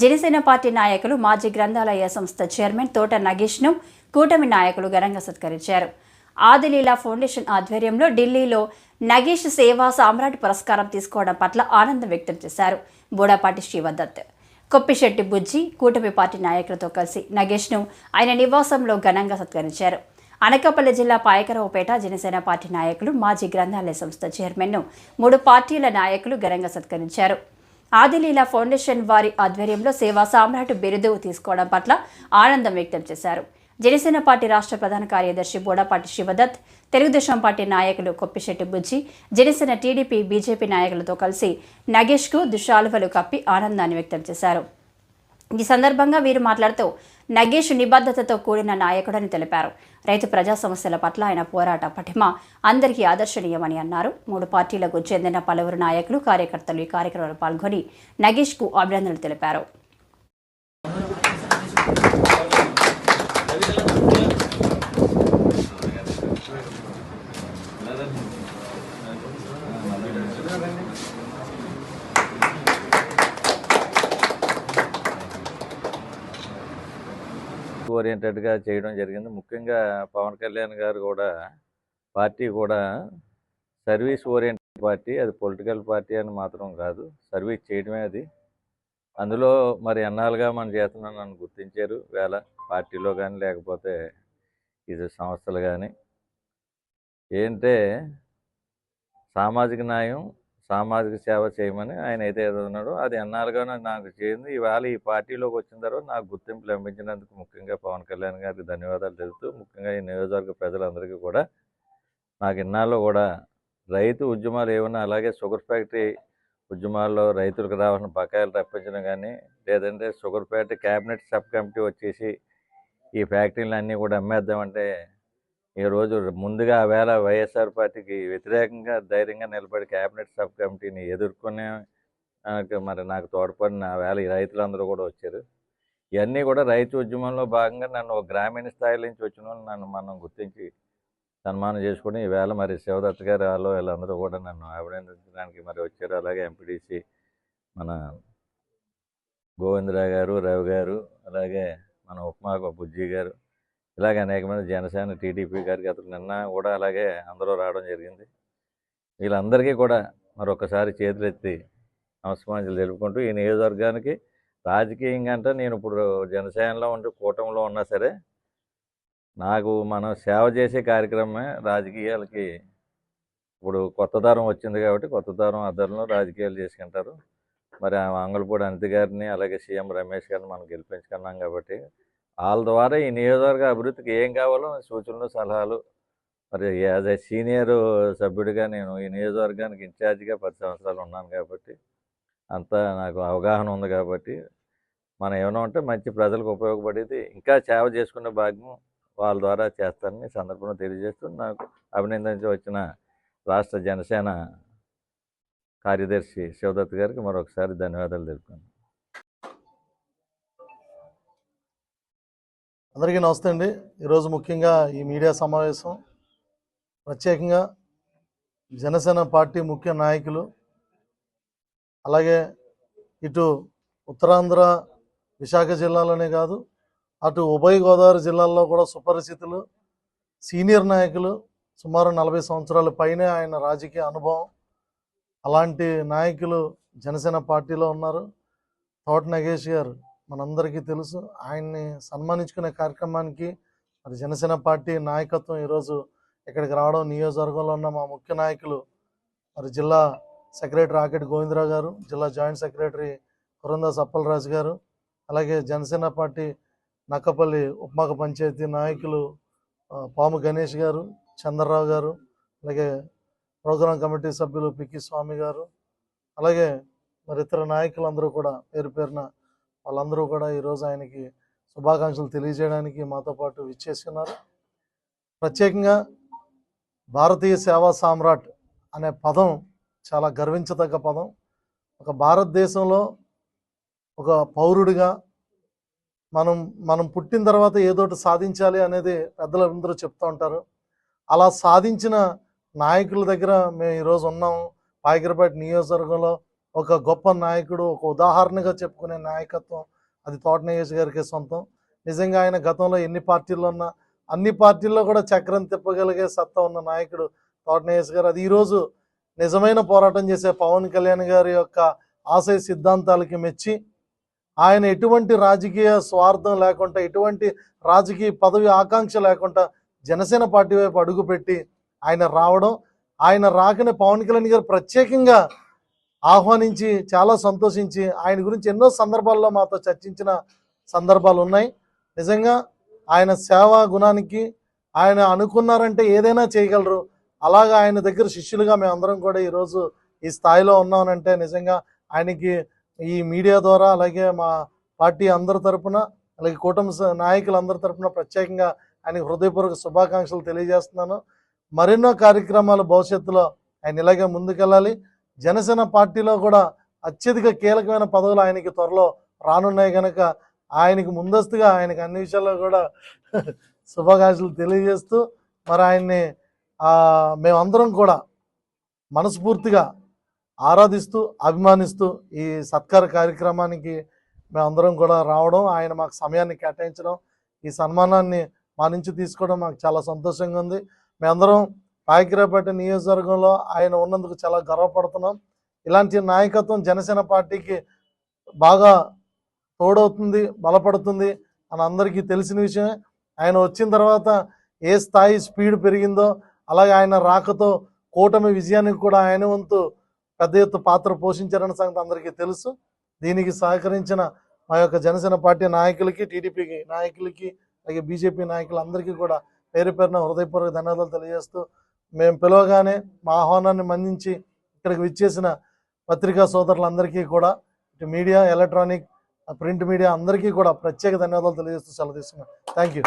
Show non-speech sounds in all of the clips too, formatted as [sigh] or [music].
Janasena party నాయకులు మాజీ గ్రంథాలయ సంస్థ చైర్మన్ తోట నగేష్ను కూటమి నాయకులు ఘనంగా సత్కరించారు. ఆదిలీలా ఫౌండేషన్ ఆధ్వర్యంలో ఢిల్లీలో నగేష్ సేవా సామ్రాట్ పురస్కారం తీసుకోవడం పట్ల ఆనందం వ్యక్తం చేశారు బోడాపాటి శివదత్ కొప్పిశెట్టి బుజ్జి కూటమి పార్టీ నాయకులతో కలిసి నగేష్ను ఆయన నివాసంలో ఘనంగా సత్కరించారు. అనకాపల్లి జిల్లా పాయకరావుపేట జనసేన పార్టీ నాయకులు మాజీ గ్రంథాలయ సంస్థ చైర్మన్ను మూడు పార్టీల నాయకులు ఘనంగా సత్కరించారు. ఆదిలీల ఫౌండేషన్ వారి ఆధ్వర్యంలో సేవా సామ్రాట్ బిరుదు తీసుకోవడం పట్ల ఆనందం వ్యక్తం చేశారు. జనసేన పార్టీ రాష్ట్ర ప్రధాన కార్యదర్శి బోడపాటి శివదత్ తెలుగుదేశం పార్టీ నాయకులు కొప్పిశెట్టి బుజ్జి జనసేన టీడీపీ బీజేపీ నాయకులతో కలిసి నగేష్కు దుశాలువలు కప్పి ఆనందాన్ని వ్యక్తం చేశారు. ఈ సందర్భంగా వీరు మాట్లాడుతూ నగేష్ నిబద్ధతతో కూడిన నాయకుడని తెలిపారు. రైతు ప్రజా సమస్యల పట్ల ఆయన పోరాట పటిమ అందరికీ ఆదర్శనీయమని అన్నారు. మూడు పార్టీలకు చెందిన పలువురు నాయకులు కార్యకర్తలు ఈ కార్యక్రమంలో పాల్గొని నగేష్కు అభినందనలు తెలిపారు. ఓరియంటెడ్గా చేయడం జరిగింది. ముఖ్యంగా పవన్ కళ్యాణ్ గారు కూడా పార్టీ కూడా సర్వీస్ ఓరియంటెడ్ పార్టీ అది పొలిటికల్ పార్టీ అని మాత్రం కాదు. సర్వీస్ చేయడమే అది. అందులో మరి ఎన్నాళ్ళుగా మనం చేస్తున్నాను నన్ను గుర్తించారు. వేళ పార్టీలో కానీ లేకపోతే ఇది సంస్థలు కానీ ఏంటంటే సామాజిక న్యాయం సామాజిక సేవ చేయమని ఆయన అయితే ఏదో ఉన్నాడో అది ఎన్నాళ్ళుగా నాకు చేయింది ఇవాళ ఈ పార్టీలోకి వచ్చిన తర్వాత నాకు గుర్తింపు లభించినందుకు ముఖ్యంగా పవన్ కళ్యాణ్ గారికి ధన్యవాదాలు తెలుపుతూ ముఖ్యంగా ఈ నియోజకవర్గ ప్రజలందరికీ కూడా నాకు ఇన్నాళ్ళు కూడా రైతు ఉద్యమాలు ఏమన్నా అలాగే షుగర్ ఫ్యాక్టరీ ఉద్యమాల్లో రైతులకు రావాల్సిన బకాయిలు రప్పించడం కానీ లేదంటే sugar factory cabinet sub committee వచ్చేసి ఈ ఫ్యాక్టరీలు అన్నీ కూడా అమ్మేద్దామంటే ఈరోజు ముందుగా వేళ వైఎస్ఆర్ పార్టీకి వ్యతిరేకంగా ధైర్యంగా నిలబడి క్యాబినెట్ సబ్ కమిటీని ఎదుర్కొనే నాకు మరి నాకు తోడ్పడిన వేళ ఈ రైతులందరూ కూడా వచ్చారు. ఇవన్నీ కూడా రైతు ఉద్యమంలో భాగంగా నన్ను ఒక గ్రామీణ స్థాయి నుంచి వచ్చిన వాళ్ళు నన్ను మనం గుర్తించి సన్మానం చేసుకుని ఈవేళ మరి శివదత్త గారు వాళ్ళు వీళ్ళందరూ కూడా నన్ను అభినందించడానికి మరి వచ్చారు. అలాగే ఎంపీడీసీ మన గోవిందరావు గారు రవి గారు అలాగే మన ఉప్మా బుజ్జి గారు ఇలాగే అనేక మంది జనసేన టీడీపీ గారికి అతను నిన్న కూడా అలాగే అందరూ రావడం జరిగింది. వీళ్ళందరికీ కూడా మరొకసారి చేతులెత్తి నమస్కారాలు తెలుపుకుంటూ ఈ నియోజకవర్గానికి రాజకీయంగా అంటే నేను ఇప్పుడు జనసేనలో ఉండి కూటమిలో ఉన్నా సరే నాకు మనం సేవ చేసే కార్యక్రమమే రాజకీయాలకి ఇప్పుడు కొత్త తరం వచ్చింది కాబట్టి కొత్త తరం అద్దరిలో రాజకీయాలు చేసుకుంటారు. మరి ఆ అంగళపూడి అనిత గారిని అలాగే సీఎం రమేష్ గారిని మనం గెలిపించుకున్నాం కాబట్టి వాళ్ళ ద్వారా ఈ నియోజకవర్గ అభివృద్ధికి ఏం కావాలో సూచనలు సలహాలు. మరి యాజ్ ఏ సీనియర్ సభ్యుడిగా నేను ఈ నియోజకవర్గానికి ఇన్ఛార్జిగా పది సంవత్సరాలు ఉన్నాను కాబట్టి అంతా నాకు అవగాహన ఉంది కాబట్టి మనం ఏమైనా ఉంటే మంచి ప్రజలకు ఉపయోగపడేది ఇంకా సేవ చేసుకునే భాగ్యం వాళ్ళ ద్వారా చేస్తానని సందర్భంలో తెలియజేస్తూ నాకు అభినందించి వచ్చిన రాష్ట్ర జనసేన కార్యదర్శి శివదత్ గారికి మరొకసారి ధన్యవాదాలు తెలుపుకున్నాను అందరికీ నమస్తే అండి. ఈరోజు ముఖ్యంగా ఈ మీడియా సమావేశం ప్రత్యేకంగా జనసేన పార్టీ ముఖ్య నాయకులు అలాగే ఇటు ఉత్తరాంధ్ర విశాఖ జిల్లాలోనే కాదు అటు ఉభయ గోదావరి జిల్లాల్లో కూడా సుపరిచితులు సీనియర్ నాయకులు సుమారు నలభై సంవత్సరాల పైనే ఆయన రాజకీయ అనుభవం. అలాంటి నాయకులు జనసేన పార్టీలో ఉన్నారు. తోట నగేష్ గారు మనందరికీ తెలుసు. ఆయన్ని సన్మానించుకునే కార్యక్రమానికి మరి జనసేన పార్టీ నాయకత్వం ఈరోజు ఇక్కడికి రావడం నియోజకవర్గంలో ఉన్న మా ముఖ్య నాయకులు మరి జిల్లా సెక్రటరీ రాకెట్ గోవిందరావు గారు జిల్లా జాయింట్ సెక్రటరీ కురందాస్ అప్పలరాజు గారు అలాగే జనసేన పార్టీ నక్కపల్లి ఉప్మాక పంచాయతీ నాయకులు పాము గణేష్ గారు చంద్రరావు గారు అలాగే ప్రోగ్రాం కమిటీ సభ్యులు పిక్కి స్వామి గారు అలాగే మరి ఇతర నాయకులందరూ కూడా పేరు పేరున వాళ్ళందరూ కూడా ఈరోజు ఆయనకి శుభాకాంక్షలు తెలియజేయడానికి మాతో పాటు విచ్చేస్తున్నారు ప్రత్యేకంగా భారతీయ సేవా సామ్రాట్ అనే పదం చాలా గర్వించదగ్గ పదం. ఒక భారతదేశంలో ఒక పౌరుడిగా మనం మనం పుట్టిన తర్వాత ఏదోటి సాధించాలి అనేది పెద్దలందరూ చెప్తూ ఉంటారు. అలా సాధించిన నాయకుల దగ్గర మేము ఈరోజు ఉన్నాము పాయకరపేట నియోజకవర్గంలో ఒక గొప్ప నాయకుడు ఒక ఉదాహరణగా చెప్పుకునే నాయకత్వం అది తోట గారికి సొంతం. నిజంగా ఆయన గతంలో ఎన్ని పార్టీల్లో ఉన్నా అన్ని పార్టీల్లో కూడా చక్రం తిప్పగలిగే సత్తా ఉన్న నాయకుడు తోట గారు. అది ఈరోజు నిజమైన పోరాటం చేసే పవన్ కళ్యాణ్ గారి యొక్క ఆశయ సిద్ధాంతాలకి మెచ్చి ఆయన ఎటువంటి రాజకీయ స్వార్థం లేకుండా ఎటువంటి రాజకీయ పదవి ఆకాంక్ష లేకుండా జనసేన పార్టీ వైపు అడుగుపెట్టి ఆయన రావడం ఆయన రాకనే పవన్ కళ్యాణ్ గారు ప్రత్యేకంగా ఆహ్వానించి చాలా సంతోషించి ఆయన గురించి ఎన్నో సందర్భాల్లో మాతో చర్చించిన సందర్భాలు ఉన్నాయి. నిజంగా ఆయన సేవా గుణానికి ఆయన అనుకున్నారంటే ఏదైనా చేయగలరు. అలాగా ఆయన దగ్గర శిష్యులుగా మేమందరం కూడా ఈరోజు ఈ స్థాయిలో ఉన్నామనంటే నిజంగా ఆయనకి ఈ మీడియా ద్వారా అలాగే మా పార్టీ అందరి తరపున అలాగే కూటమి నాయకులందరి తరపున ప్రత్యేకంగా ఆయనకి హృదయపూర్వక శుభాకాంక్షలు తెలియజేస్తున్నాను. మరెన్నో కార్యక్రమాలు భవిష్యత్తులో ఆయన ఇలాగే ముందుకెళ్ళాలి. జనసేన పార్టీలో కూడా అత్యధిక కీలకమైన పదవులు ఆయనకి త్వరలో రానున్నాయి కనుక ఆయనకి ముందస్తుగా ఆయనకి అన్ని విషయాల్లో కూడా [laughs] శుభాకాంక్షలు తెలియజేస్తూ మరి ఆయన్ని మేమందరం కూడా మనస్ఫూర్తిగా ఆరాధిస్తూ అభిమానిస్తూ ఈ సత్కార కార్యక్రమానికి మేమందరం కూడా రావడం ఆయన మాకు సమయాన్ని కేటాయించడం ఈ సన్మానాన్ని మా నుంచి తీసుకోవడం మాకు చాలా సంతోషంగా ఉంది. మేమందరం పాకిరాపేట నియోజకవర్గంలో ఆయన ఉన్నందుకు చాలా గర్వపడుతున్నాం. ఇలాంటి నాయకత్వం జనసేన పార్టీకి బాగా తోడవుతుంది బలపడుతుంది అని అందరికీ తెలిసిన విషయమే. ఆయన వచ్చిన తర్వాత ఏ స్థాయి స్పీడ్ పెరిగిందో అలాగే ఆయన రాకతో కూటమి విజయానికి కూడా ఆయన వంతు పెద్ద ఎత్తు పాత్ర పోషించారన్న సంగతి అందరికీ తెలుసు. దీనికి సహకరించిన మా యొక్క జనసేన పార్టీ నాయకులకి టీడీపీకి నాయకులకి అలాగే బీజేపీ నాయకులందరికీ కూడా పేరు పేరున హృదయపూర్వక ధన్యవాదాలు తెలియజేస్తూ మేము పిలవగానే మా ఆహ్వానాన్ని మన్నించి ఇక్కడికి విచ్చేసిన పత్రికా సోదరులందరికీ కూడా ఇటు మీడియా ఎలక్ట్రానిక్ ప్రింట్ మీడియా అందరికీ కూడా ప్రత్యేక ధన్యవాదాలు తెలియజేస్తూ సెలవు తీసుకున్నాను. థ్యాంక్ యూ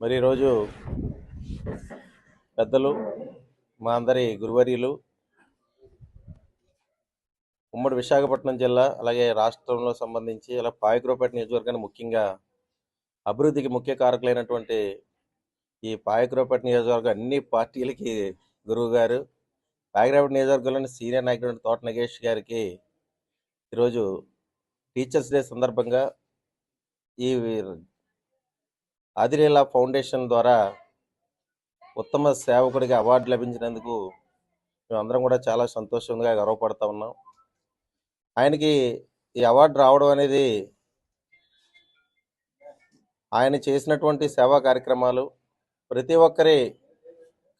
మరి ఈరోజు పెద్దలు మా అందరి గురువర్యులు ఉమ్మడి విశాఖపట్నం జిల్లా అలాగే రాష్ట్రంలో సంబంధించి అలా పాయకురపేట నియోజకవర్గాన్ని ముఖ్యంగా అభివృద్ధికి ముఖ్య కారకులైనటువంటి ఈ పాయకురపేట నియోజకవర్గం అన్ని పార్టీలకి గురువు గారు. పాయకురపేట నియోజకవర్గంలోని సీనియర్ నాయకుడు తోట నగేష్ గారికి ఈరోజు టీచర్స్ డే సందర్భంగా ఈ ఆదిలీలా ఫౌండేషన్ ద్వారా ఉత్తమ సేవకుడిగా అవార్డు లభించినందుకు మేమందరం కూడా చాలా సంతోషంగా గర్వపడతా ఉన్నాం. ఆయనకి ఈ అవార్డు రావడం అనేది ఆయన చేసినటువంటి సేవా కార్యక్రమాలు ప్రతి ఒక్కరి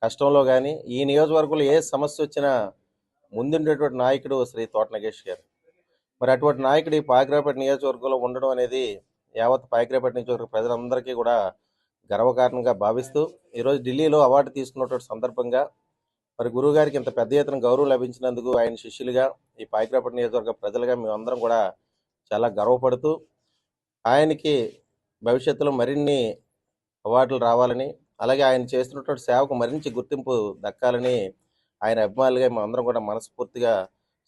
కష్టంలో కానీ ఈ నియోజకవర్గంలో ఏ సమస్య వచ్చినా ముందుండేటువంటి నాయకుడు శ్రీ తోట నగేష్ గారు. మరి అటువంటి నాయకుడు ఈ పాకిరాపేట నియోజకవర్గంలో ఉండడం అనేది యావత్ పాకిరాపేట నియోజకవర్గ ప్రజలందరికీ కూడా గర్వకారణంగా భావిస్తూ ఈరోజు ఢిల్లీలో అవార్డు తీసుకున్నటువంటి సందర్భంగా మరి గురువు గారికి ఇంత పెద్ద ఎత్తున గౌరవం లభించినందుకు ఆయన శిష్యులుగా ఈ పాకిరాపేట నియోజకవర్గ ప్రజలుగా మేమందరం కూడా చాలా గర్వపడుతూ ఆయనకి భవిష్యత్తులో మరిన్ని అవార్డులు రావాలని అలాగే ఆయన చేస్తున్నటువంటి సేవకు మరించి గుర్తింపు దక్కాలని ఆయన అభిమానులుగా మేము అందరం కూడా మనస్ఫూర్తిగా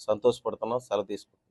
సంతోషపడుతున్నాం. సెలవు తీసుకుంటున్నాం.